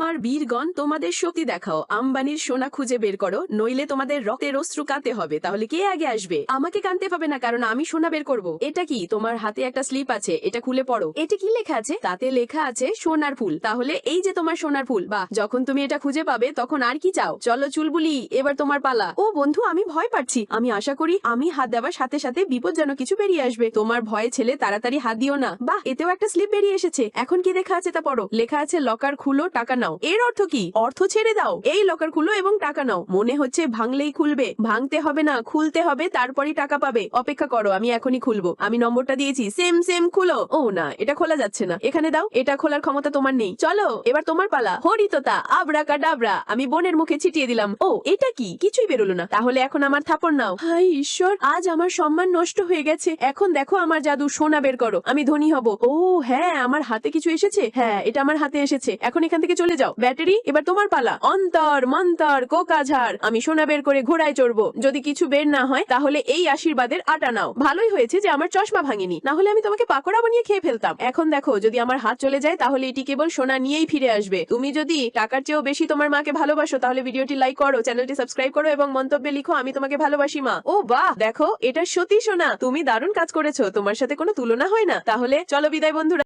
আমার বীরগণ, তোমাদের শক্তি দেখাও। আম্বানির সোনা খুঁজে বের করো, নইলে তোমাদের রক্তের অশ্রু কাঁদতে হবে। তাহলে কে আগে আসবে? আমাকে কানতে পাবে না, কারণ আমি সোনা বের করব। এটা কি? তোমার হাতে একটা স্লিপ আছে, এটা খুলে পড়ো। এটা কি লেখা আছে? তাতে লেখা আছে সোনার ফুল। তাহলে এই যে তোমার সোনার ফুল বা যখন তুমি এটা খুঁজে পাবে, তখন আর কি চাও? চলো চুলবুলি এবার তোমার পালা। ও বন্ধু, আমি ভয় পাচ্ছি। আমি আশা করি আমি হাত দেওয়ার সাথে সাথে বিপদ যেন কিছু বেরিয়ে আসবে। তোমার ভয়ে ছেলে, তাড়াতাড়ি হাত দিও না। বাহ! এতেও একটা স্লিপ বেরিয়ে এসেছে। এখন কি লেখা আছে তা পড়ো। লেখা আছে, লকার খুলো, টাকা নাও। এর অর্থ কি? অর্থ ছেড়ে দাও। এই লকার খুলো এবং টাকা নাও। মনে হচ্ছে ভাঙলেই খুলবে। ভাঙতে হবে না, খুলতে হবে, তারপরই টাকা পাবে। অপেক্ষা করো, আমি এখনই খুলবো। আমি নম্বরটা দিয়েছি। সেম সেম খুলো। ও না, এটা খোলা যাচ্ছে না। এখানে দাও। এটা খোলার ক্ষমতা তোমার নেই। চলো, এবার তোমার পালা। হরিততা আবরা কাডাবরা আমি বোনের মুখে ছিটিয়ে দিলাম। ও, এটা কি? কিছুই বেরোলো না। তাহলে এখন আমার থাপড় নাও। হাই ঈশ্বর, আজ আমার সম্মান নষ্ট হয়ে গেছে। এখন দেখো আমার জাদু, সোনা বের করো। আমি ধনী হব। ও হ্যাঁ আমার হাতে কিছু এসেছে? হ্যাঁ এটা আমার হাতে এসেছে। এখন এখান থেকে চলে যাও। ব্যাটারি, এবার তোমার পালা। অন্তর, মন্তর, কোকাঝাড়। আমি সোনা বের করে ঘোড়ায় চড়বো। যদি কিছু বের না হয়, তাহলে এই আশীর্বাদের আটা নাও। ভালোই হয়েছে যে আমার চশমা ভাঙেনি। না হলে আমি তোমাকে পাকোড়া বানিয়ে খেয়ে ফেলতাম। এখন দেখো, যদি আমার হাত চলে যায়, তাহলে এটি কেবল সোনা নিয়েই ফিরে আসবে। তুমি যদি টাকার চেয়েও বেশি তোমার মাকে ভালোবাসো, তাহলে ভিডিওটি লাইক করো, চ্যানেলটি সাবস্ক্রাইব করো এবং মন্তব্যে লিখো, আমি তোমাকে ভালোবাসি, মা। ও বাহ! দেখো, এটা সত্যি সোনা। তুমি দারুণ কাজ করেছ। তোমার সাথে কোনো তুলনা হয় না। তাহলে চলো বিদায়, বন্ধুরা।